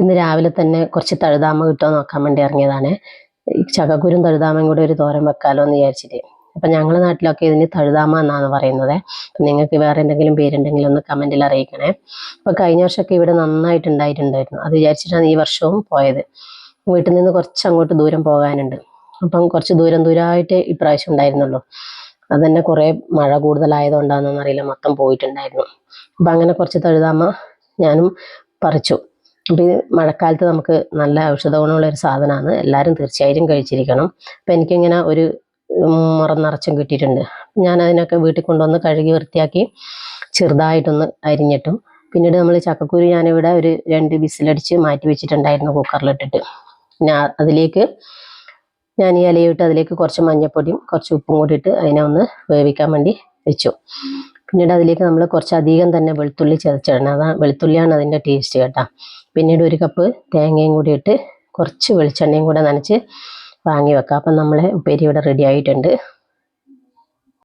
ഇന്ന് രാവിലെ തന്നെ കുറച്ച് തഴുതാമ കിട്ടുമോ നോക്കാൻ വേണ്ടി ഇറങ്ങിയതാണ്. ഈ ചകക്കുരും തഴുതാമയും കൂടെ ഒരു തോരൻ വെക്കാലോ എന്ന് വിചാരിച്ചിട്ട്. അപ്പം ഞങ്ങളുടെ നാട്ടിലൊക്കെ ഇതിന് തഴുതാമ എന്നാണ് പറയുന്നത്. നിങ്ങൾക്ക് വേറെ എന്തെങ്കിലും പേരുണ്ടെങ്കിൽ ഒന്ന് കമന്റിൽ അറിയിക്കണേ. അപ്പോൾ കഴിഞ്ഞ വർഷമൊക്കെ ഇവിടെ നന്നായിട്ട് ഉണ്ടായിട്ടുണ്ടായിരുന്നു അത് വിചാരിച്ചിട്ടാണ് ഈ വർഷവും പോയത്. വീട്ടിൽ നിന്ന് കുറച്ച് അങ്ങോട്ട് ദൂരം പോകാനുണ്ട്. അപ്പം കുറച്ച് ദൂരം ദൂരമായിട്ട് ഇപ്രാവശ്യം ഉണ്ടായിരുന്നുള്ളൂ. അത് തന്നെ കുറേ മഴ കൂടുതലായതുകൊണ്ടാണെന്നറിയില്ല മൊത്തം പോയിട്ടുണ്ടായിരുന്നു. അപ്പം അങ്ങനെ കുറച്ച് തഴുതാമ ഞാനും പറിച്ചു. അപ്പം ഇത് മഴക്കാലത്ത് നമുക്ക് നല്ല ഔഷധ ഗുണമുള്ള ഒരു സാധനമാണ് എല്ലാവരും തീർച്ചയായും കഴിച്ചിരിക്കണം. അപ്പം എനിക്കിങ്ങനെ ഒരു മുറം നിറച്ചും കിട്ടിയിട്ടുണ്ട്. ഞാൻ അതിനൊക്കെ വീട്ടിൽ കൊണ്ടുവന്ന് കഴുകി വൃത്തിയാക്കി ചെറുതായിട്ടൊന്ന് അരിഞ്ഞിട്ടും. പിന്നീട് നമ്മൾ ചക്കക്കുരു ഞാനിവിടെ ഒരു രണ്ട് ബിസിലടിച്ച് മാറ്റി വെച്ചിട്ടുണ്ടായിരുന്നു കുക്കറിലിട്ടിട്ട്. ഞാൻ അതിലേക്ക് ഞാൻ ഈ ഇലയിട്ട് അതിലേക്ക് കുറച്ച് മഞ്ഞപ്പൊടിയും കുറച്ച് ഉപ്പും കൂടി ഇട്ട് അതിനെ ഒന്ന് വേവിക്കാൻ വേണ്ടി വെച്ചു. പിന്നീട് അതിലേക്ക് നമ്മൾ കുറച്ച് അധികം തന്നെ വെളുത്തുള്ളി ചതച്ചിടണം അതാണ് വെളുത്തുള്ളിയാണ് അതിന്റെ ടേസ്റ്റ് കേട്ടോ. പിന്നീട് ഒരു കപ്പ് തേങ്ങയും കൂടി ഇട്ട് കുറച്ച് വെളിച്ചെണ്ണയും കൂടെ നനച്ച് വാങ്ങി വെക്കാം അപ്പം നമ്മളെ ഉപ്പേരി ഇവിടെ റെഡി ആയിട്ടുണ്ട്.